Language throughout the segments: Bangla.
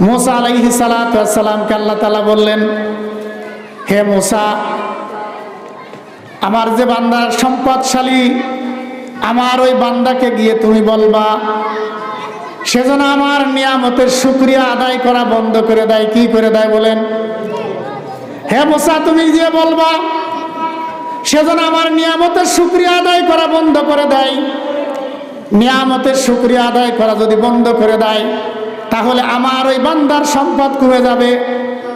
মোসা আলাইহি সালাতামকে আল্লাহ তালা বললেন, হে মোসা, আমার যে বান্দার সম্পদশালী, আমার ওই বান্দাকে গিয়ে তুমি বলবা, সেজন্য আমার নিয়ামতের শুক্রিয়া আদায় করা বন্ধ করে দেয়, কি করে দেয় বলেন? হে মোসা, তুমি গিয়ে বলবা, সেজন্য আমার নিয়ামতের শুক্রিয়া আদায় করা বন্ধ করে দেয়, নিয়ামতের শুক্রিয়া আদায় করা যদি বন্ধ করে দেয় তাহলে আমার ওই বান্দার সম্পদ কমে যাবে।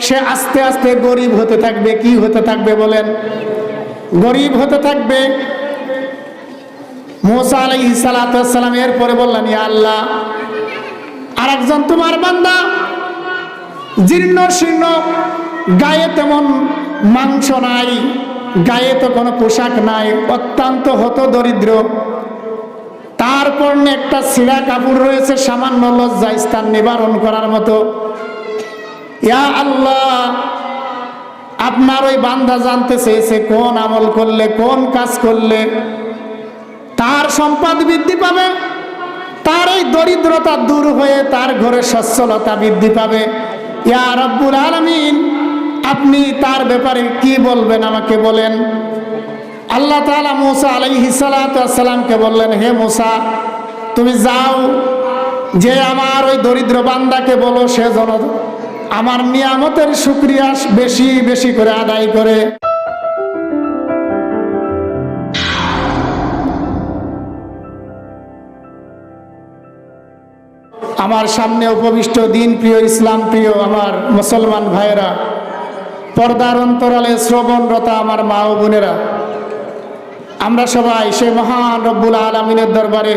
সে আস্তে আস্তে গরিব হতে থাকবে, কি হতে থাকবে বলেন? গরিব হতে থাকবে। মোসা আলাই সালাতাম এরপরে বললেন, ইয়া আল্লাহ আর একজন তোমার বান্দা জীর্ণ শীর্ণ, গায়ে তেমন মাংস নাই, গায়ে তো কোনো পোশাক নাই, অত্যন্ত হত দরিদ্র তারপর একটা সিরা কাপড় রয়েছে, সামান্য লজ্জা স্থান নিবারণ করার মতো। আল্লাহ, আপনার ওই বান্দা জানতে চেয়েছে কোন আমল করলে, কোন কাজ করলে, তার সম্পদ বৃদ্ধি পাবে, তার এই দরিদ্রতা দূর হয়ে তার ঘরে সচ্ছলতা বৃদ্ধি পাবে। ইয়া রব্বুল আলমিন, আপনি তার ব্যাপারে কি বলবেন আমাকে বলেন? আল্লাহ তালা মুসা আলাইহি সালাতামকে বললেন, হে মুসা, তুমি যাও, যে আমার ওই দরিদ্র বান্দাকে বলো, সে যেন আমার নিয়ামতের শুক্রিয়া বেশি বেশি করে আদায় করে। আমার সামনে উপবিষ্ট দিন প্রিয় ইসলাম, প্রিয় আমার মুসলমান ভাইয়েরা, পর্দার অন্তরালে শ্রবণরতা আমার মা ও বোনেরা আমরা সবাই সে মহান রব্বুল আলমিনের দরবারে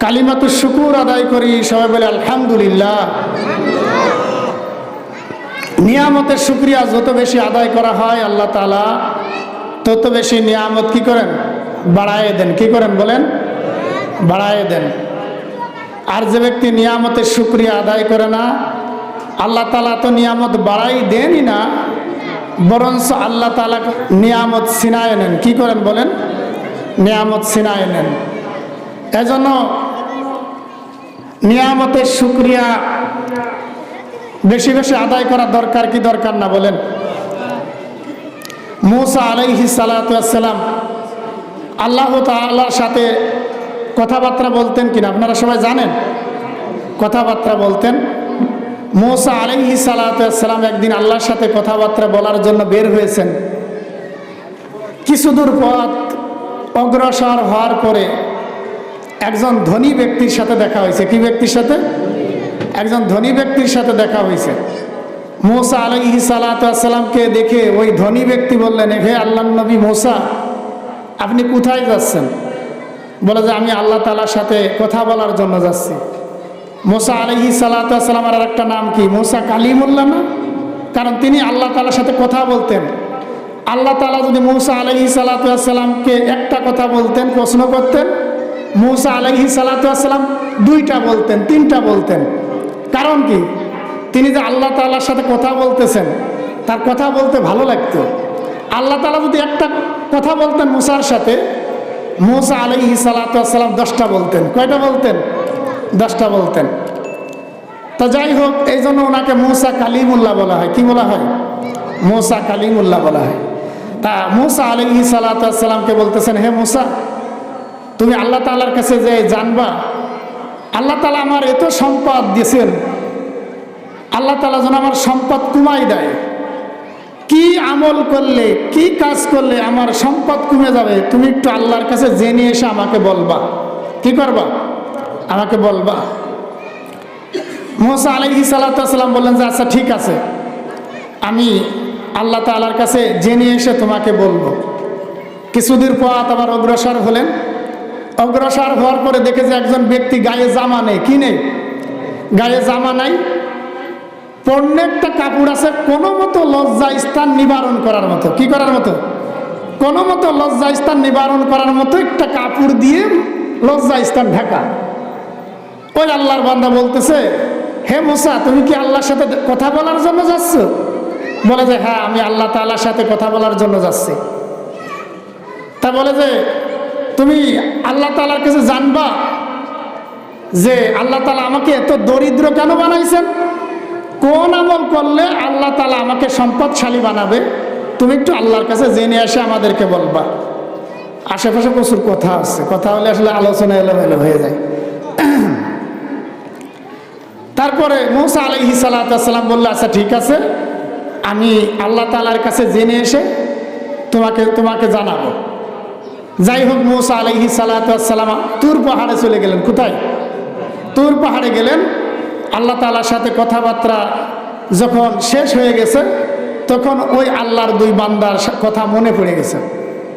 কালিমাতু শুকুর আদায় করি। সবাই বলে, আলহামদুলিল্লাহ। নিয়ামতের শুক্রিয়া যত বেশি আদায় করা হয় আল্লাহ তালা তত বেশি নিয়ামত কি করেন? বাড়ায় দেন। কি করেন বলেন? বাড়ায় দেন। আর যে ব্যক্তি নিয়ামতের শুক্রিয়া আদায় করে না, আল্লাহ তালা তো নিয়ামত বাড়াই দেনই না। বরঞ্চ আল্লাহ তালা নিয়ামত সিনায় নেন। কি করেন বলেন? নিয়ামত সিনায় নেন। এজন্য নিয়ামতের শুক্রিয়া বেশি বেশি আদায় করা দরকার কি দরকার না বলেন? মৌসা আলাইহি সালাতাম আল্লাহ তাল্লাহর সাথে কথাবার্তা বলতেন কিনা? আপনারা সবাই জানেন? কথাবার্তা বলতেন। মৌসা আলাইহি সালাতাম একদিন আল্লাহর সাথে কথাবার্তা বলার জন্য বের হয়েছেন। কিছু দূর পথ অগ্রসর হওয়ার পরে একজন ধনী ব্যক্তির সাথে দেখা হয়েছে। কি ব্যক্তির সাথে? একজন ধনী ব্যক্তির সাথে দেখা হয়েছে। মোসা আলহি সালাতামকে দেখে ওই ধনী ব্যক্তি বললেন, হে আল্লাহ নবী মোসা, আপনি কোথায় যাচ্ছেন? বলে যে, আমি আল্লাহ তালার সাথে কথা বলার জন্য যাচ্ছি। মোসা আলহি সালাতামের আর একটা নাম কি? মোসা কালিমুল্লাহ না? কারণ তিনি আল্লাহ তালার সাথে কথা বলতেন। আল্লাহ তালা যদি মৌসা আলহি সালাতামকে একটা কথা বলতেন, প্রশ্ন করতেন, মৌসা আলহি সালাতাম দুইটা বলতেন, তিনটা বলতেন। কারণ কি? তিনি যে আল্লাহ তাল্লার সাথে কথা বলতেছেন, তার কথা বলতে ভালো লাগতো। আল্লাহ তালা যদি একটা কথা বলতেন মুসার সাথে, মৌসা আলহি সালাতাম দশটা বলতেন। কয়টা বলতেন? দশটা বলতেন। তো যাই হোক, এই জন্য ওনাকে মৌসা কালিমুল্লাহ বলা হয়। কি বলা হয়? মৌসা কালিমুল্লাহ বলা হয়। তা মুসা আলহি সালাতামকে বলতেছেন, হে মুসা, তুমি আল্লাহ তালার কাছে যে জানবা, আল্লাহ তালা আমার এত সম্পদ দিয়েছেন। আল্লাহ তালা যেন আমার সম্পদ কমাই দেয়। কি আমল করলে, কি কাজ করলে আমার সম্পদ কমে যাবে, তুমি একটু আল্লাহর কাছে জেনে এসে আমাকে বলবা। কি করবা? আমাকে বলবা। মোসা আলহি সাল্লাম বললেন যে আচ্ছা ঠিক আছে। আমি আল্লাহ তালার কাছে জেনে এসে তোমাকে বলব। কিছুদিন পর আবার অগ্রসর হলেন। অগ্রসর হওয়ার পরে দেখে যে একজন ব্যক্তি গায়ে জামা নেই। কি নেই? গায়ে জামা নাই। প্রত্যেকটা কাপড় আছে, কোনো মতো লজ্জা স্থান নিবারণ করার মতো। কি করার মতো? কোনো মতো লজ্জা স্থান নিবারণ করার মতো একটা কাপড় দিয়ে লজ্জা স্থান ঢাকা। ওই আল্লাহর বান্দা বলতেছে, হে মোসা, তুমি কি আল্লাহর সাথে কথা বলার জন্য যাচ্ছ? বলে যে হ্যাঁ আমি আল্লাহ তাল্লার সাথে কথা বলার জন্য যাচ্ছি। তা বলে যে, তুমি আল্লাহ তালার কাছে জানবা যে আল্লাহ তালা আমাকে এত দরিদ্র কেন বানাইছেন? কোন আমল করলে আল্লাহ তালা আমাকে সম্পদশালী বানাবে? তুমি একটু আল্লাহর কাছে জেনে এসে আমাদেরকে বলবা। আশেপাশে প্রচুর কথা আছে। কথা হলে আসলে আলোচনা এলোমেলো হয়ে যায়। তারপরে মৌসা আলহি সাল্লাম বলল আচ্ছা ঠিক আছে। আমি আল্লাহ তালার কাছে জেনে এসে তোমাকে তোমাকে জানাব। যাই হোক, মৌসা আলহি সাল্লাম তুর পাহাড়ে চলে গেলেন। কোথায়? তুর পাহাড়ে গেলেন। আল্লাহ তালার সাথে কথাবার্তা যখন শেষ হয়ে গেছে, তখন ওই আল্লাহর দুই বান্দার কথা মনে পড়ে গেছে।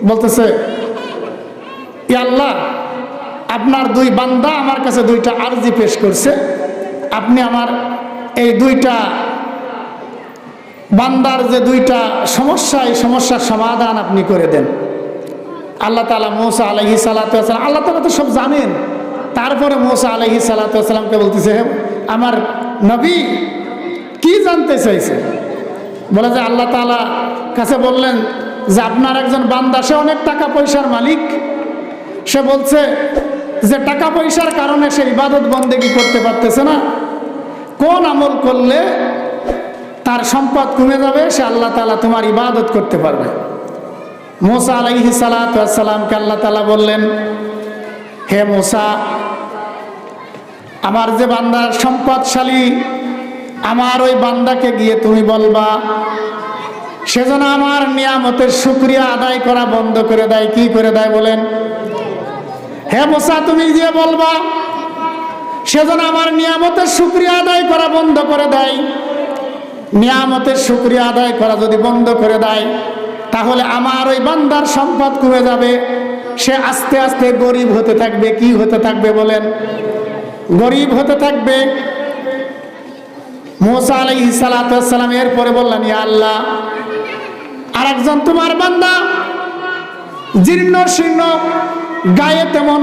বলতেছে আল্লাহ, আপনার দুই বান্দা আমার কাছে দুইটা আর্জি পেশ করছে। আপনি আমার এই দুইটা বান্দার যে দুইটা সমস্যা এই সমস্যার সমাধান আপনি করে দেন। আল্লাহ তালা মৌসা আলহি সালাতাম আল্লাহ তালা তো সব জানেন। তারপরে মৌসা আলহি সালাতামকে বলতেছে "হে, আমার নবী কি জানতে চাইছে? বলে যে আল্লাহ তালা কাছে বললেন যে আপনার একজন বান্দা সে অনেক টাকা পয়সার মালিক। সে বলছে যে টাকা পয়সার কারণে সে ইবাদত বন্দেগি করতে পারতেছে না। কোন আমল করলে তার সম্পদ কমে যাবে, সে আল্লাহ তালা তোমার ইবাদত করতে পারবে। মোসা আলাইহি সালাতামকে আল্লাহ তালা বললেন, হে মোসা, আমার যে বান্দার সম্পদশালী, আমার ওই বান্দাকে গিয়ে তুমি বলবা, সেজন্য আমার নিয়ামতের শুক্রিয়া আদায় করা বন্ধ করে দেয়। কি করে দেয় বলেন? হে মোসা, তুমি গিয়ে বলবা সেজন্য আমার নিয়ামতের শুক্রিয়া আদায় করা বন্ধ করে দেয়। নিয়ামতের শুক্রিয়া আদায় করা যদি বন্ধ করে দেয়, তাহলে আমার ওই বান্দার সম্পদ কমে যাবে। সে আস্তে আস্তে গরিব হতে থাকবে, কি হতে থাকবে বলেন? গরিব হতে থাকবে। মোসা আলাইহি সালাতাম এরপরে বললেন, ইয়া আল্লাহ আর একজন তোমার বান্দা জীর্ণ শীর্ণ, গায়ে তেমন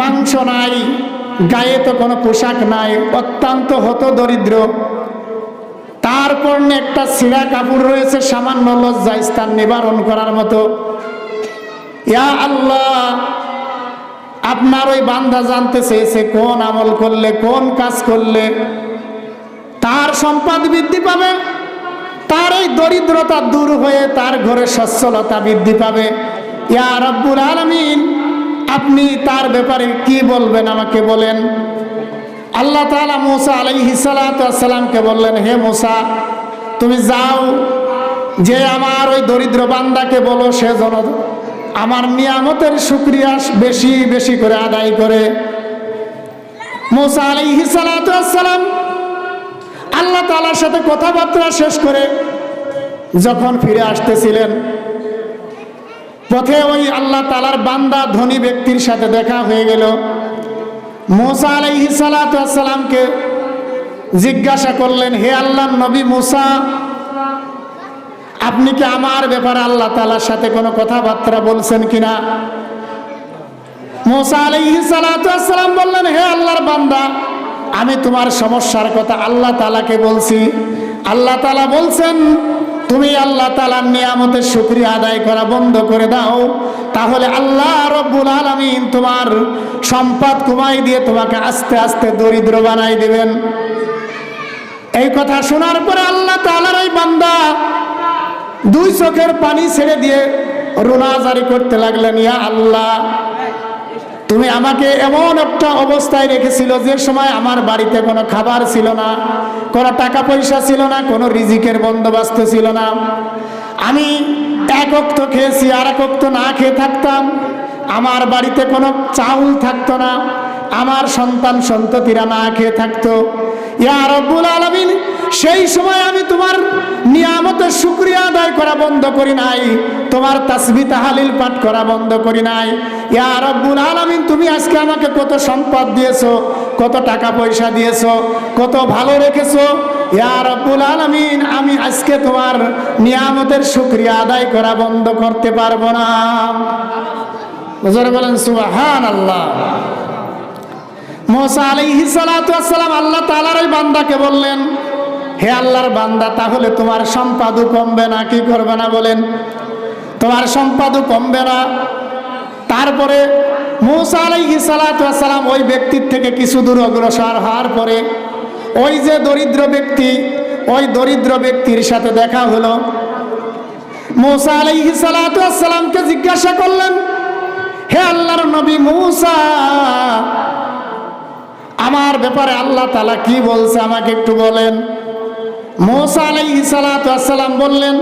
মাংস নাই গায়ে তো কোনো পোশাক নাই, অত্যন্ত হত দরিদ্র। তারপর একটা ছিঁড়া কাপড় রয়েছে, সামান্য লজ্জা স্থান নিবারণ করার মতো। ইয়া আল্লাহ, আপনার ওই বান্দা জানতে চেয়েছে, কোন আমল করলে, কোন কাজ করলে তার সম্পদ বৃদ্ধি পাবে? তার এই দরিদ্রতা দূর হয়ে তার ঘরে সচ্ছলতা বৃদ্ধি পাবে। ইয়া রব্বুল আলমিন আপনি তার ব্যাপারে কি বলবেন আমাকে বলেন? আল্লাহ তালা মুসা আলাইহি সালাতামকে বললেন, হে মোসা, তুমি যাও, যে আমার ওই দরিদ্র বান্দাকে বলো, সে যেন আমার নিয়ামতের শুক্রিয়া বেশি বেশি করে আদায় করে। মোসা আলাইহি সালাতাম আল্লাহ তালার সাথে কথাবার্তা শেষ করে যখন ফিরে আসতেছিলেন পথে ওই আল্লাহ তালার বান্দা, ধনী ব্যক্তির সাথে দেখা হয়ে গেল। মোসা আলাইহি সালাতামকে জিজ্ঞাসা করলেন, হে আল্লাহ, নবী মুসা, আপনি কি আমার ব্যাপারে আল্লাহ তালার সাথে কোনো কথাবার্তা বলছেন কিনা? মোসা আলাইহি সালাতাম বললেন, হে আল্লাহর বান্দা, আমি তোমার সমস্যার কথা আল্লাহ তালাকে বলছি। আল্লাহ তালা বলছেন তুমি আল্লাহ তালার নিয়ামতের শুক্রিয়া আদায় করা বন্ধ করে দাও। তাহলে আল্লাহ রব্বুল আলমিন তোমার সম্পদ কুমাই দিয়ে তোমাকে আস্তে আস্তে দরিদ্র বানাই দেবেন। এই কথা শোনার পরে আল্লাহ তালার ওই বান্দা দুই চোখের পানি ছেড়ে দিয়ে রোনাজারি করতে লাগলেন, ইয়া আল্লাহ তুমি আমাকে এমন একটা অবস্থায় রেখেছিল যে সময় আমার বাড়িতে কোনো খাবার ছিল না, কোনো টাকা পয়সা ছিল না, কোনো রিজিকের বন্দোবস্ত ছিল না। আমি এক অক্ত খেয়েছি, আর এক অক্ত না খেয়ে থাকতাম। আমার বাড়িতে কোনো চাউল থাকতো না। আমার সন্তান সন্ততিরা না খেয়ে থাকতো। ইয়া রব্বুল আলমিন সেই সময় আমি তোমার নিয়ামতের শুক্রিয়া আদায় করা বন্ধ করি নাই। তোমার তাসবি তাহালিল পাঠ করা বন্ধ করি নাই। ইয়া রব্বুল আলমিন, তুমি আজকে আমাকে কত সম্পদ দিয়েছ, কত টাকা পয়সা দিয়েছ, কত ভালো রেখেছো। ইয়া রব্বুল আলমিন, আমি আজকে তোমার নিয়ামতের শুক্রিয়া আদায় করা বন্ধ করতে পারব না। বলেন সুবাহান আল্লাহ মোসা আলাইহি সালাম আল্লাহ তাআলার ওই বান্দাকে বললেন হে আল্লাহর বান্দা, তাহলে তোমার সম্পাদু কমবে না, কি করবে না বলেন? তোমার সম্পাদও কমবে না। তারপরে মুসা আলাইহি সালাম ওই ব্যক্তির থেকে কিছু দূর অগ্রসর হওয়ার পরে ওই যে দরিদ্র ব্যক্তি, ওই দরিদ্র ব্যক্তির সাথে দেখা হলো। মুসা আলাইহি সালামকে জিজ্ঞাসা করলেন, হে আল্লাহর নবী মুসা, আমার ব্যাপারে আল্লাহ তালা কি বলছে আমাকে একটু বলেন? মুসা আলাইহি সালাম বললেন,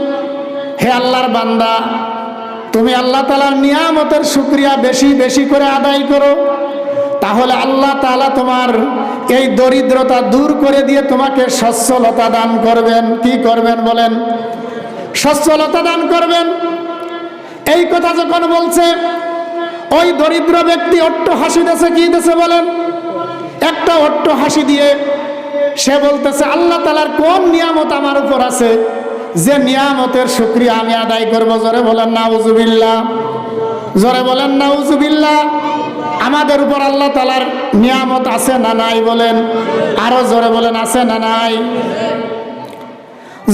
হে আল্লাহর বান্দা, তুমি আল্লাহ তালার নিয়ামতের শুক্রিয়া বেশি বেশি করে আদায় করো। তাহলে আল্লাহ তালা তোমার এই দরিদ্রতা দূর করে দিয়ে তোমাকে সচ্ছলতা দান করবেন। কি করবেন বলেন? সচ্ছলতা দান করবেন। এই কথা যখন বলছে, ওই দরিদ্র ব্যক্তি অট্ট হাসি দেশে কি দেশে বলেন? একটা অট্ট হাসি দিয়ে সে বলতেছে, আল্লাহ তালার কোন নিয়ামত আমার উপর আছে? যে নিয়ামতের শুক্রিয়া আমি আদায় করব? জোরে বলেন না নাউজুবিল্লা জোরে বলেন না নাউজুবিল্লা আমাদের উপর আল্লাহ তালার নিয়ামত আছে না নাই? বলেন, আরও জোরে বলেন, আছে না নাই?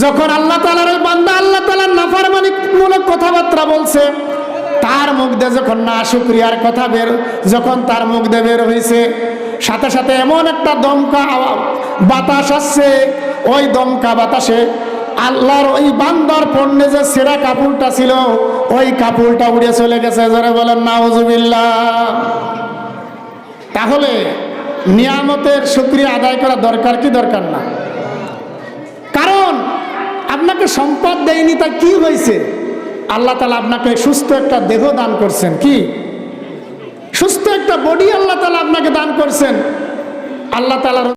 যখন আল্লাহ তালার ওই বান্দা আল্লাহ তালার নাফারমানিক মূলক কথাবার্তা বলছে, তার মুখ দিয়ে যখন না শুক্রিয়ার কথা বের, যখন তার মুখ দিয়ে বের হয়েছে সাথে সাথে এমন একটা দমকা আওয়া- বাতাস আসছে, ওই দমকা বাতাসে। আল্লাহর ওই বান্দার পণ্যে যে সেরা কাপড়টা ছিল, ওই কাপড়টা উড়ে চলে গেছে, জোরে বলেন, নাউজুবিল্লাহ। তাহলে নিয়ামতের শুক্রিয়া আদায় করা দরকার কি দরকার না? কারণ আপনাকে সম্পদ দেয়নি, তা কি হয়েছে? আল্লাহ তালা আপনাকে সুস্থ একটা দেহ দান করছেন, কি? সুস্থ একটা বডি আল্লাহ তালা আপনাকে দান করছেন। আল্লাহ তালার